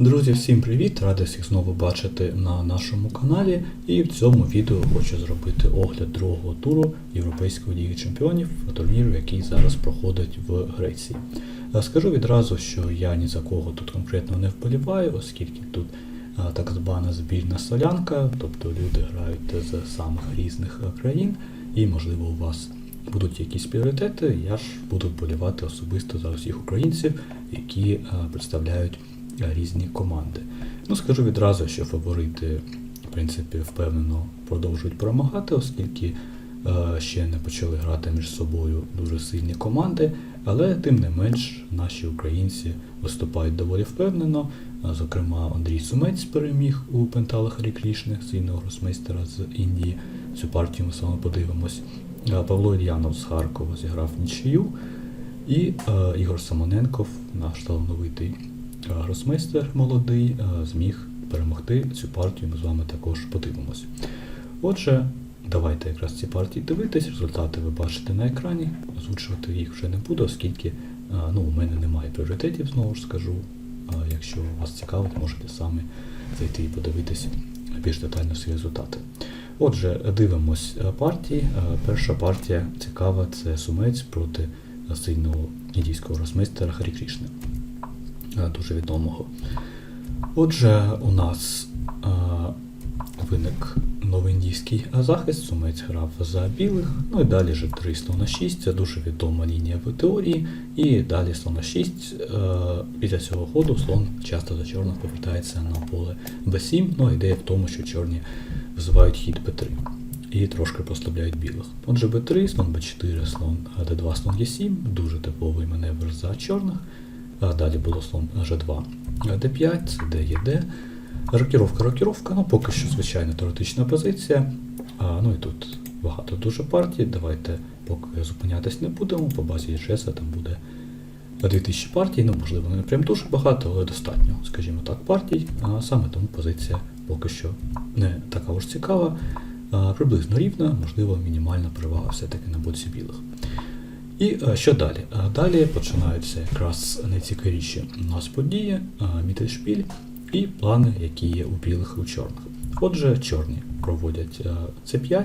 Друзі, всім привіт! Радий всіх знову бачити на нашому каналі. І в цьому відео хочу зробити огляд другого туру Європейської ліги чемпіонів турніру, який зараз проходить в Греції. Е, Скажу відразу, що я ні за кого тут конкретно не вболіваю, оскільки тут е, так звана збірна солянка, тобто люди грають з самих різних е, країн, і можливо у вас будуть якісь пріоритети, я ж буду вболівати особисто за усіх українців, які представляють різні команди. Ну, скажу відразу, що фаворити, в принципі, впевнено продовжують перемагати, оскільки е, ще не почали грати між собою дуже сильні команди, але тим не менш наші українці виступають доволі впевнено. Е, Зокрема, Андрій Сумець переміг у пенталах ріклішних сильного гросмейстера з Індії. Цю партію ми саме подивимось. Е, Павло Ільянов з Харкова зіграв нічию. І е, Ігор Самоненков, наш талановитий е, гросмейстер молодий, е, зміг перемогти цю партію. Ми з вами також подивимось. Отже, давайте якраз ці партії дивитись. Результати ви бачите на екрані. Озвучувати їх вже не буду, оскільки е, ну, у мене немає пріоритетів, знову ж скажу. Якщо вас цікавить, можете самі зайти і подивитись більш детально всі результати. Отже, дивимось е, партії. Перша партія цікава це сумець проти сильного індійського росмейстера Харі Крішни, е, дуже відомого. Отже, у нас е, виник новоіндійський захист, сумець грав за білих, ну і далі же 3 слона 6, це дуже відома лінія в теорії, і далі слона 6, е, після цього ходу слон часто за чорних повертається на поле b7, ну ідея в тому, що чорні визивають хід b3 і трошки послабляють білих. Отже, b3, слон b4, слон d2, слон e7, дуже типовий маневр за чорних. Далі було слон g2, d5, це d є d. Рокіровка, рокіровка, ну поки що звичайна теоретична позиція. А, ну і тут багато дуже партій. Давайте поки зупинятись не будемо. По базі ЄЧС там буде 2000 партій, ну можливо, не прям дуже багато, але достатньо, скажімо так, партій. А саме тому позиція поки що не така уж цікава. Приблизно рівна, можливо, мінімальна перевага все-таки на боці білих. І що далі? Далі починаються якраз найцікавіші у нас події, а, мітельшпіль і плани, які є у білих і у чорних. Отже, чорні проводять а, C5,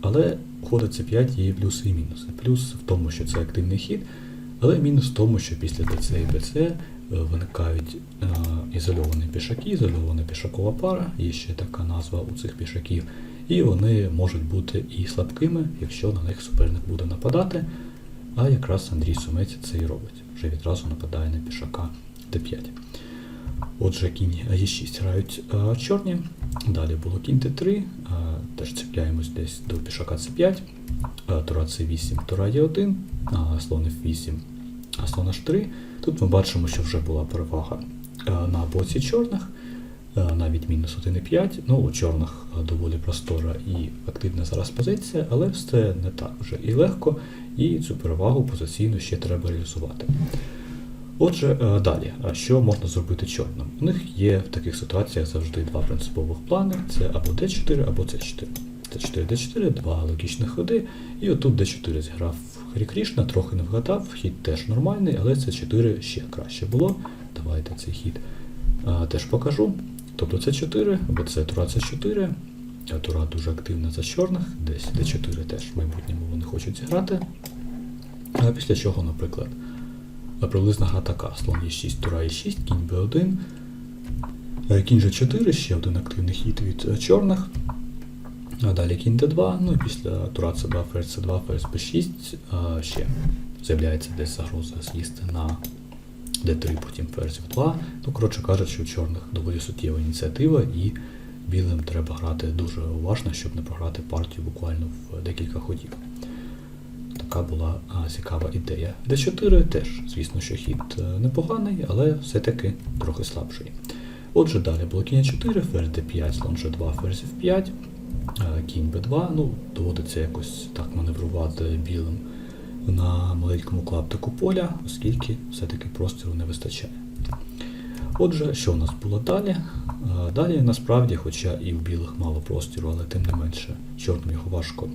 але ходу C5 є плюси і мінуси. Плюс в тому, що це активний хід, але мінус в тому, що після ДЦ і БЦ е, виникають е, ізольовані пішаки, ізольована пішакова пара, є ще така назва у цих пішаків, і вони можуть бути і слабкими, якщо на них суперник буде нападати. А якраз Андрій Сумець це і робить. Вже відразу нападає на пішака d5. Отже, кінь Е6 грають е, чорні. Далі було кінь Д3, е, теж цепляємось десь до пішака С5, е, тура С8, тура Е1, е, слон F8, а слон H3. Тут ми бачимо, що вже була перевага е, на боці чорних, навіть мінус 1,5. Ну, у чорних е, доволі простора і активна зараз позиція, але все не так вже і легко, і цю перевагу позиційно ще треба реалізувати. Отже, е, далі, що можна зробити чорним? У них є в таких ситуаціях завжди два принципових плани: це або D4, або C4. C4, D4, два логічних ходи, і отут D4 зіграв Харі Крішна, трохи не вгадав, хід теж нормальний, але C4 ще краще було. Давайте цей хід а, теж покажу. Тобто C4, або це тура C4, а тура дуже активна за чорних, десь D4 теж в майбутньому вони хочуть зіграти. А після чого, наприклад, приблизна гра така. Слон Е6, тура Е6, кінь Б1, е, кінь G4, ще один активний хід від е, чорних. А далі кінь Д2, ну і після тура С2, ферзь С2, ферзь Б6 ще з'являється десь загроза з'їсти на Д3, потім ферзь в2. Ну, коротше кажучи, у чорних доволі суттєва ініціатива, і білим треба грати дуже уважно, щоб не програти партію буквально в декілька ходів. Така була а, цікава ідея. D4 теж, звісно, що хід е, непоганий, але все-таки трохи слабший. Отже, далі було кінь 4, ферзь d5, слон g2, ферзь f5, е, кінь b2. Ну, доводиться якось так маневрувати білим на маленькому клаптику поля, оскільки все-таки простору не вистачає. Отже, що у нас було далі? Е, Далі насправді, хоча і в білих мало простору, але тим не менше чорним його важко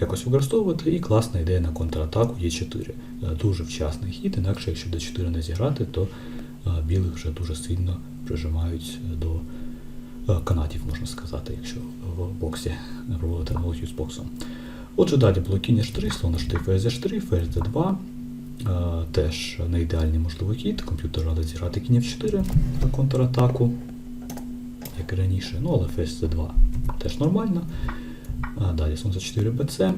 якось використовувати, і класна ідея на контратаку Е4. Е, Дуже вчасний хід, інакше якщо d4 не зіграти, то е, білих вже дуже сильно прижимають до е, канатів, можна сказати, якщо в боксі проводити аналогію з боксом. Отже, далі було кінь H3, слон H3, ферзь H3, ферзь D2. Е, Теж не ідеальний можливий хід. Комп'ютер радить зіграти кінь F4 на контратаку, як і раніше. Ну, але ферзь C2 теж нормально. Далі слон C4 BC,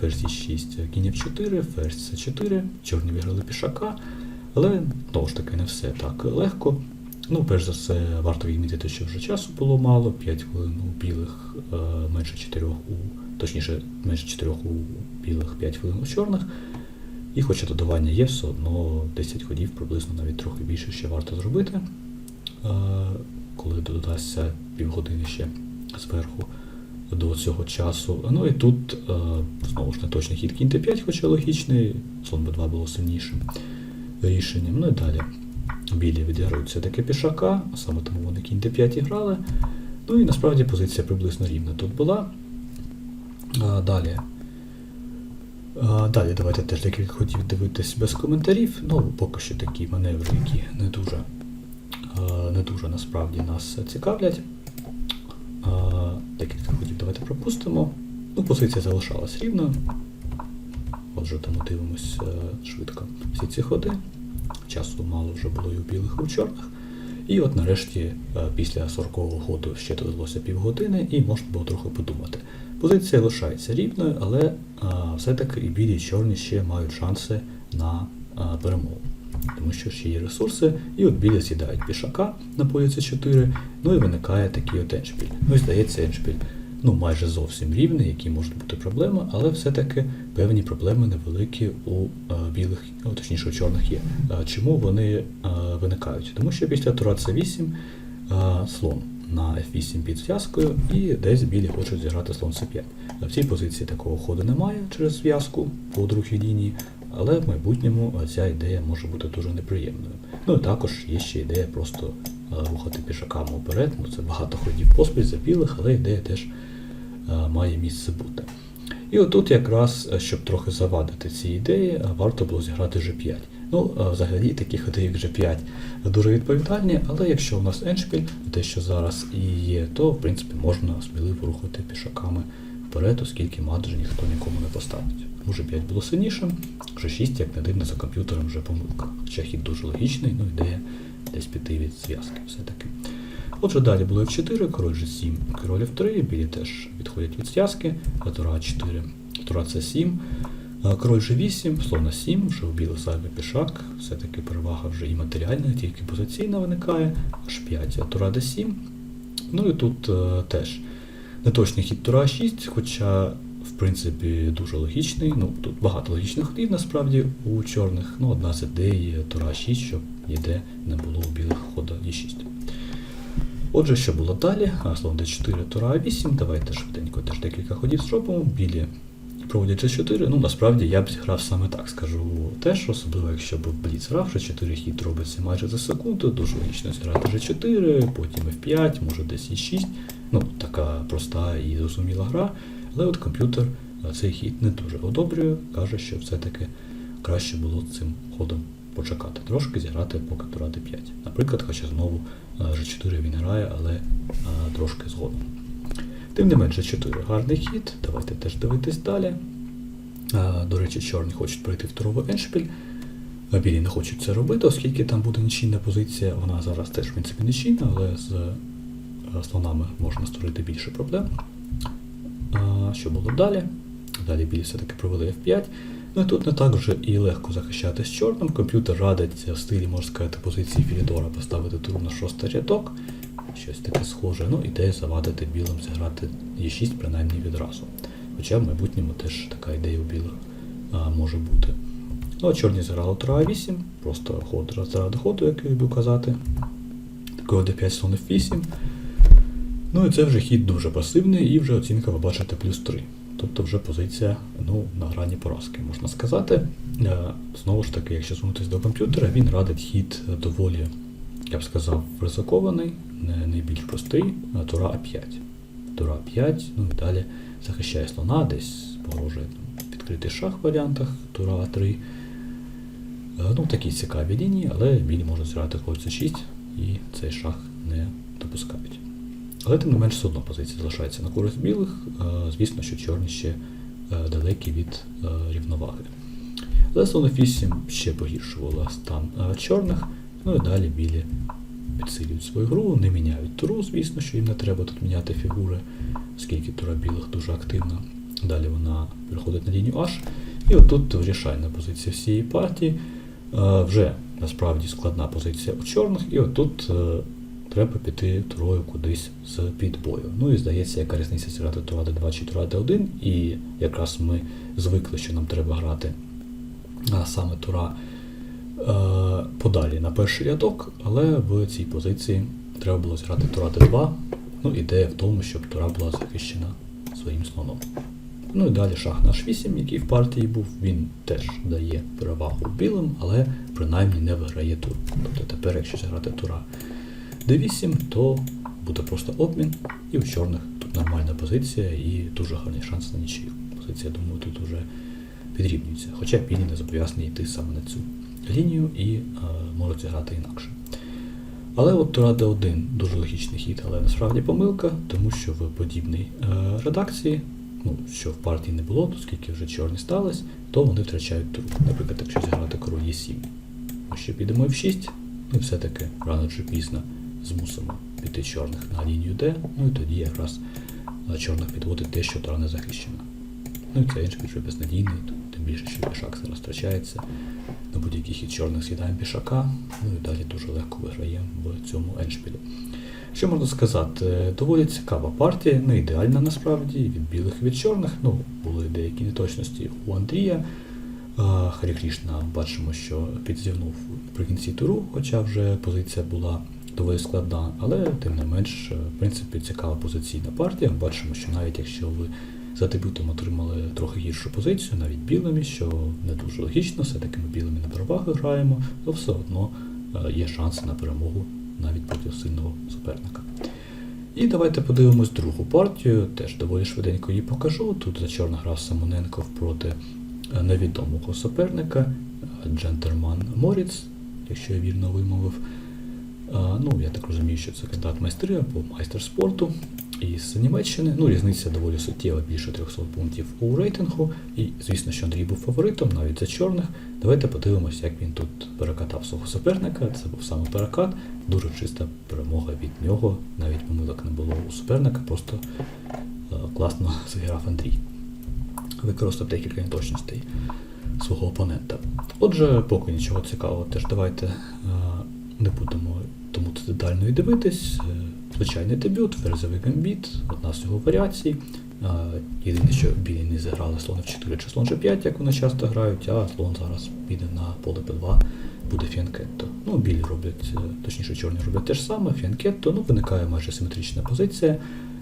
ферзь C6, кінь F4, ферзь C4, чорні виграли пішака. Але знову ж таки не все так легко. Ну, перш за все, варто відмітити, що вже часу було мало, 5 хвилин у білих, е, менше 4 у, точніше, менше 4 у білих, 5 хвилин у чорних. І хоча додавання є, все одно 10 ходів приблизно навіть трохи більше ще варто зробити, е, коли додасться півгодини ще зверху до цього часу. Ну і тут е, знову ж неточний хід кінь Т5, хоча логічний, слон Б2 було сильнішим рішенням. Ну і далі білі відіграють все-таки пішака, саме тому вони кінь Д5 грали. Ну і насправді позиція приблизно рівна тут була. А, далі. А, далі давайте теж декілька хотів дивитись без коментарів. Ну, поки що такі маневри, які не дуже, не дуже насправді нас цікавлять. Декілька ходів давайте пропустимо. Ну, позиція залишалась рівною. Отже, тому дивимось е, швидко всі ці ходи. Часу мало вже було і у білих, і у чорних. І от нарешті, е, після 40-го ходу ще додалося півгодини, і можна було трохи подумати. Позиція лишається рівною, але все-таки і білі, і чорні ще мають шанси на перемогу. Тому що ще є ресурси, і от білі сідають пішака на полі 4 ну і виникає такий от еншпіль. Ну і здається, еншпіль ну, майже зовсім рівний, які можуть бути проблеми, але все-таки певні проблеми невеликі у білих, ну, точніше у чорних є. Чому вони виникають? Тому що після тура С8 е, слон на F8 під зв'язкою, і десь білі хочуть зіграти слон С5. В цій позиції такого ходу немає через зв'язку по другій лінії, але в майбутньому ця ідея може бути дуже неприємною. Ну і також є ще ідея просто е, рухати пішаками вперед. Ну це багато ходів поспіль за білих, але ідея теж е, має місце бути. І отут якраз, е, щоб трохи завадити ці ідеї, варто було зіграти G5. Ну, взагалі такі ходи, як G5, дуже відповідальні, але якщо у нас еншпіль, те, що зараз і є, то в принципі можна сміливо рухати пішаками вперед, оскільки мат вже ніхто нікому не поставить. Ну, G5 було сильнішим, G6, як не дивно, за комп'ютером вже помилка. Хоча хід дуже логічний, ну ідея десь піти від зв'язки все-таки. Отже, далі було F4, король G7, король F3, білі теж відходять від зв'язки, тура 4, тура C7, король G8, слон на 7, вже у білих зайвий пішак, все-таки перевага вже і матеріальна, не тільки позиційна виникає, H5, а тура D7. Ну і тут е, теж неточний хід тура 6, хоча в принципі дуже логічний. Ну, тут багато логічних ходів насправді у чорних. Ну, одна з ідей тура 6, щоб ніде не було у білих хода E6. Отже, що було далі? А, Слон d4, тура А8. Давайте швиденько теж декілька ходів зробимо. Білі проводять G4. Ну, насправді я б зіграв саме так, скажу теж, особливо якщо б Бліц грав, G4 хід робиться майже за секунду, дуже логічно зіграти G4, потім F5, може десь E6. Ну, така проста і зрозуміла гра. Але от комп'ютер цей хід не дуже одобрює, каже, що все-таки краще було цим ходом почекати трошки, зіграти поки тура d5. Наприклад, хоча знову G4 він грає, але а, трошки згодом. Тим не менше, 4 гарний хід. Давайте теж дивитись далі. До речі, чорні хочуть пройти в туровий еншпіль. Білі не хочуть це робити, оскільки там буде нічийна позиція. Вона зараз теж в принципі нічийна, але з слонами можна створити більше проблем. Що було далі? Далі білі все-таки провели F5. Ну і тут не так вже і легко захищати з чорним. Комп'ютер радить в стилі, можна сказати, позиції Філідора поставити тур на шостий рядок. Щось таке схоже. Ну, ідея завадити білим зіграти Е6 принаймні відразу. Хоча в майбутньому теж така ідея у білих а, може бути. Ну, а чорні зіграли тура А8, просто ход заради ходу, як я люблю казати. Такий d5 слон F8. Ну і це вже хід дуже пасивний, і вже оцінка ви бачите плюс 3. Тобто вже позиція ну, на грані поразки, можна сказати. Знову ж таки, якщо звернутися до комп'ютера, він радить хід доволі, я б сказав, ризикований, найбільш простий, тура А5. Тура А5, ну і далі захищає слона, десь погрожує відкритий шах в варіантах, тура А3. Е, Ну, такі цікаві лінії, але білі можуть зіграти хоч c 6 і цей шах не допускають. Але тим не менш одно позиція залишається на користь білих. Е, Звісно, що чорні ще е, далекі від рівноваги. Але слон F8 ще погіршувала стан чорних, ну і далі білі підсилюють свою гру, не міняють туру, звісно, що їм не треба тут міняти фігури, оскільки тура білих дуже активна. Далі вона переходить на лінію H. І отут вирішальна позиція всієї партії. Е, Вже насправді складна позиція у чорних, і отут е, треба піти турою кудись з підбою. Ну і здається, яка різниця зіграти тура d2 чи тура d1, і якраз ми звикли, що нам треба грати саме тура подалі на перший рядок, але в цій позиції треба було зіграти тура d2. Ну, ідея в тому, щоб тура була захищена своїм слоном. Ну і далі шах на h8, який в партії був, він теж дає перевагу білим, але принаймні не виграє тур. Тобто тепер, якщо зіграти тура d8, то буде просто обмін, і у чорних тут нормальна позиція і дуже гарний шанс на нічию. Позиція, думаю, тут уже підрівнюється. Хоча білі не зобов'язані йти саме на цю лінію і е, можуть зіграти інакше. Але от Тура D1 дуже логічний хід, але насправді помилка, тому що в подібній е, редакції, ну, що в партії не було, оскільки вже чорні стались, то вони втрачають туру. Наприклад, якщо зіграти король Е7, ми ще підемо F6, ну і все-таки рано чи пізно змусимо піти чорних на лінію D, ну і тоді якраз чорних підводить те, що Тура не захищена. Ну і це інший безнадійний, тим більше, що пішак зараз втрачається. На будь-який хід чорних з'їдаємо пішака, ну і далі дуже легко виграємо в цьому еншпілі. Що можна сказати? Доволі цікава партія, не ідеальна насправді, від білих і від чорних. Ну, були деякі неточності у Андрія. А, Харі Крішна бачимо, що підзівнув при туру, хоча вже позиція була доволі складна, але тим не менш, в принципі, цікава позиційна партія. Бачимо, що навіть якщо ви за дебютом отримали трохи гіршу позицію, навіть білими, що не дуже логічно, все-таки ми білими на переваги граємо, то все одно е, є шанси на перемогу навіть проти сильного суперника. І давайте подивимось другу партію, теж доволі швиденько її покажу. Тут за чорна грав Самоненко проти е, невідомого суперника е, Джентерман Моріц, якщо я вірно вимовив. Ну, я так розумію, що це кандидат майстри або майстер спорту із Німеччини. Ну, різниця доволі суттєва, більше 300 пунктів у рейтингу. І, звісно, що Андрій був фаворитом, навіть за чорних. Давайте подивимося, як він тут перекатав свого суперника. Це був саме перекат, дуже чиста перемога від нього. Навіть помилок не було у суперника, просто е, класно зіграв Андрій. Використав декілька неточностей свого опонента. Отже, поки нічого цікавого, теж давайте е, не будемо тому детально і дивитись. Звичайний дебют, ферзовий гамбіт, одна з його варіацій. Єдине, що білі не зіграли слон F4 чи слон G5, як вони часто грають, а слон зараз піде на поле P2, буде фіанкетто. Ну, білі роблять, точніше, чорні роблять те ж саме, фіанкетто, ну, виникає майже симетрична позиція.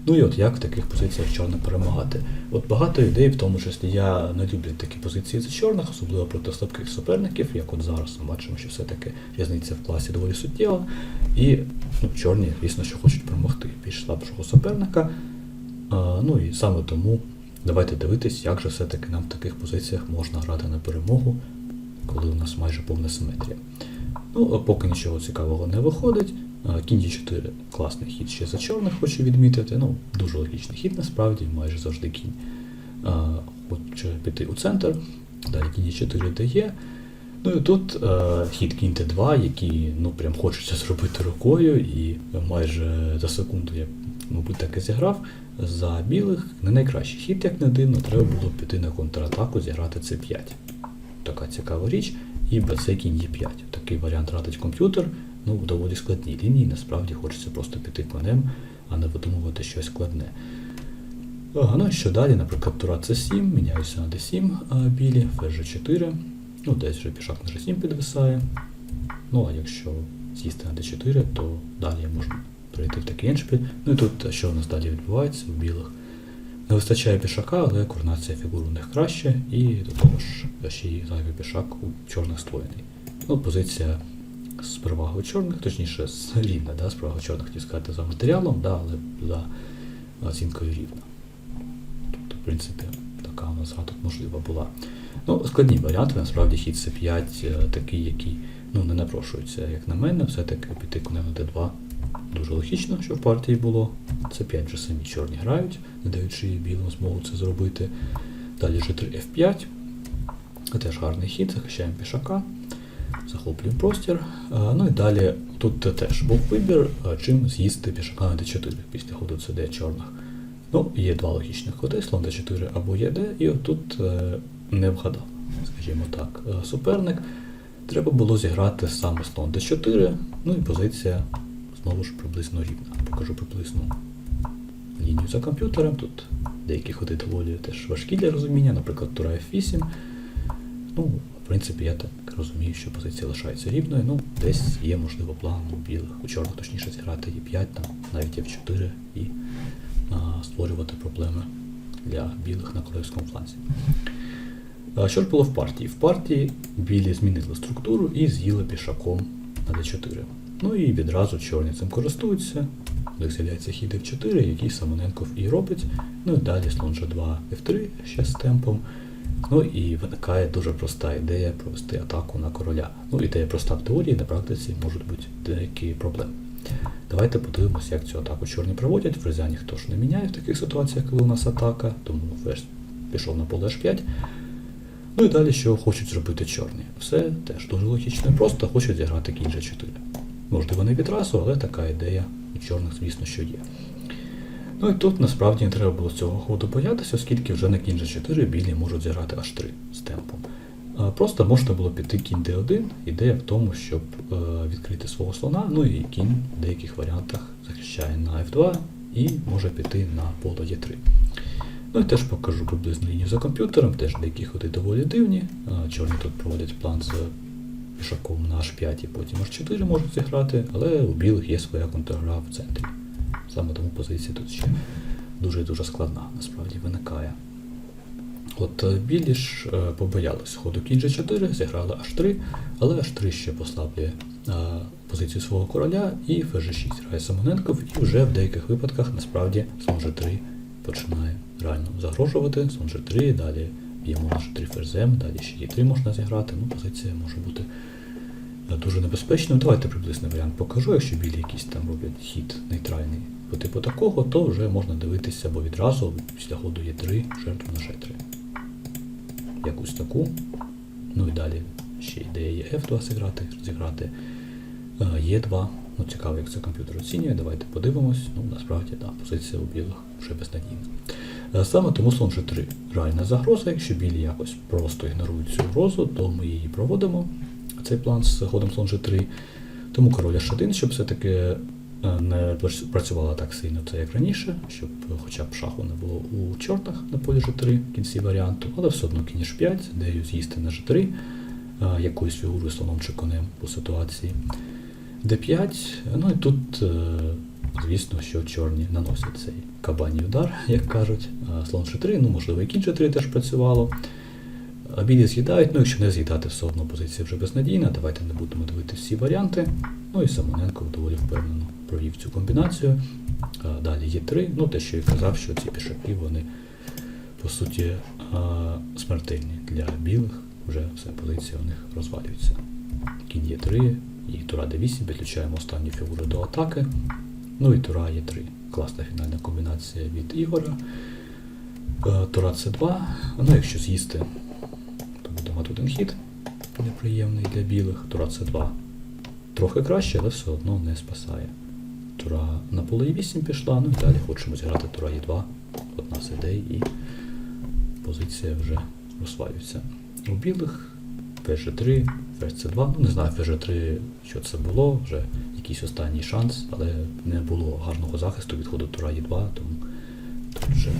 Ну і от як в таких позиціях чорним перемагати? От багато ідей, в тому числі я не люблю такі позиції за чорних, особливо проти слабких суперників, як от зараз ми бачимо, що все-таки різниця в класі доволі суттєва. І ну, чорні, звісно, що хочуть перемогти більш слабшого суперника. А, ну і саме тому давайте дивитись, як же все-таки нам в таких позиціях можна грати на перемогу, коли у нас майже повна симетрія. Ну, поки нічого цікавого не виходить. А, Кінь G4 класний хід ще за чорних хочу відмітити. Ну, дуже логічний хід насправді, майже завжди кінь хоче піти у центр. Далі кінь G4 дає. Ну і тут е, хід кінь Т2, який ну, прям хочеться зробити рукою, і майже за секунду я, мабуть, так і зіграв. За білих не найкращий хід, як не дивно, треба було піти на контратаку, зіграти С5. Така цікава річ. І БЦ кінь Е5. Такий варіант радить комп'ютер. Ну, в доволі складній лінії, насправді хочеться просто піти конем, а не видумувати щось складне. Ну і що далі, наприклад, тура С7, міняюся на D7 білі, ферзь 4 ну десь вже пішак на G7 підвисає. Ну а якщо сісти на D4, то далі я можу перейти в такий еншпіль. Ну і тут що у нас далі відбувається у білих. Не вистачає пішака, але координація фігур у них краще, і до того ж ще й зайвий пішак у чорних створений. Ну, позиція з перевагою чорних, точніше, з рівна, да, з перевагою чорних хотів сказати за матеріалом, да, але за оцінкою рівна. Тобто, в принципі, така у нас гра можлива була. Ну, складні варіанти, насправді хід С5 е, такий, який ну, не напрошується, як на мене, все-таки піти конем на Д2 дуже логічно, що в партії було. С5 вже самі чорні грають, не даючи білим змогу це зробити. Далі G3 F5. Теж гарний хід, захищаємо пішака, захоплюємо простір. Ну і далі тут теж був вибір, чим з'їсти пішака на d4 після ходу CD чорних. Ну, є два логічних ходи, слон d4 або єд, і отут е, не вгадав, скажімо так, е, суперник. Треба було зіграти саме слон d4, ну і позиція знову ж приблизно рівна. Покажу приблизну лінію за комп'ютером. Тут деякі ходи доволі теж важкі для розуміння, наприклад, тура F8. Ну, в принципі, я так розумію, що позиція лишається рівною. Ну, десь є, можливо, план у білих, у чорних точніше зіграти Е5, там, навіть F4 і а, створювати проблеми для білих на королевському фланзі. А Що ж було в партії? В партії білі змінили структуру і з'їли пішаком на d4. Ну і відразу чорні цим користуються. У них з'являється хід f4, який Самоненков і робить. Ну і далі слон g2 f3 ще з темпом. Ну і виникає дуже проста ідея провести атаку на короля. Ну, ідея проста в теорії, на практиці можуть бути деякі проблеми. Давайте подивимося, як цю атаку чорні проводять. Фрезя ніхто ж не міняє в таких ситуаціях, коли у нас атака, тому ферзь пішов на поле h5. Ну і далі, що хочуть зробити чорні. Все теж дуже логічно просто хочуть зіграти кінь G4. Можливо, не відразу, але така ідея у чорних, звісно, що є. Ну і тут насправді не треба було цього ходу боятися, оскільки вже на кінь G4 білі можуть зіграти H3 з темпом. Просто можна було піти кінь D1. Ідея в тому, щоб е, відкрити свого слона, ну і кінь в деяких варіантах захищає на F2 і може піти на поле Е3. Ну і теж покажу приблизну лінію за комп'ютером, теж деякі ходи доволі дивні. Чорні тут проводять план з пішаком на H5 і потім H4 можуть зіграти, але у білих є своя контргра в центрі. Саме тому позиція тут ще дуже дуже складна, насправді виникає. От е, білі ж е, побоялись ходу кінь G4, зіграли H3, але H3 ще послаблює е, позицію свого короля і ферзь 6 грає Самоненков, і вже в деяких випадках насправді слон G3 починає реально загрожувати. Слон G3, далі б'ємо на G3 ферзем, далі ще Е3 можна зіграти, ну позиція може бути дуже небезпечною. Давайте приблизний варіант покажу. Якщо білі якийсь там роблять хід нейтральний по типу такого, то вже можна дивитися або відразу після ходу Е3 жертву на G3 якусь таку. Ну і далі ще ідея є F2 зіграти, зіграти е, Е2. Ну, цікаво, як це комп'ютер оцінює. Давайте подивимось. Ну, насправді, да, позиція у білих вже безнадійна. Е, Саме тому слон G3 реальна загроза. Якщо білі якось просто ігнорують цю грозу, то ми її проводимо. Цей план з ходом слон G3. Тому король H1, щоб все-таки не працювала так сильно це як раніше, щоб хоча б шаху не було у чортах на полі G3 в кінці варіанту, але все одно кінь H5, ідею з'їсти на G3, е, якоюсь фігурою слоном чи конем по ситуації. D5, ну і тут, е, звісно, що чорні наносять цей кабаній удар, як кажуть. Е, Слон G3, ну можливо, і кінь G3 теж працювало. Білі з'їдають, ну якщо не з'їдати, все одно позиція вже безнадійна. Давайте не будемо дивитися всі варіанти. Ну і Самоненко доволі впевнено провів цю комбінацію. Далі є 3 ну те, що я казав, що ці пішаки, вони по суті смертельні для білих, вже все, позиція у них розвалюється. Кінь є 3 і Тура D8, підключаємо останню фігуру до атаки. Ну і Тура є 3 Класна фінальна комбінація від Ігора. Е, Тура С2. Ну, якщо з'їсти, то буде мати один хід неприємний для білих. Тура С2 трохи краще, але все одно не спасає. Тура на поле Е8 пішла, ну і далі хочемо зіграти Тура Е2. Одна з ідей і позиція вже розвалюється. У білих ферзь 3 ферзь С2. Ну, не знаю, ферзь 3 що це було, вже якийсь останній шанс, але не було гарного захисту від ходу Тура Е2, тому тут вже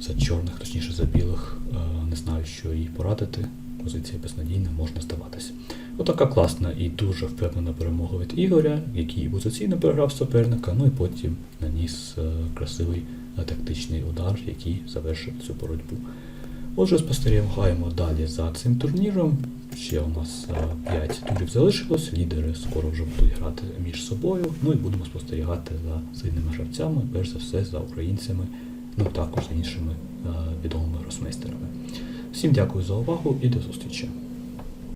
за чорних, точніше за білих, е, не знаю, що їй порадити. Позиція безнадійна, можна здаватися. Отака класна і дуже впевнена перемога від Ігоря, який позиційно переграв суперника, ну і потім наніс е, красивий е, тактичний удар, який завершив цю боротьбу. Отже, спостерігаємо далі за цим турніром. Ще у нас 5 турів залишилось, лідери скоро вже будуть грати між собою. Ну і будемо спостерігати за сильними гравцями, перш за все за українцями, ну також за іншими е, відомими гросмейстерами. Всім дякую за увагу і до зустрічі!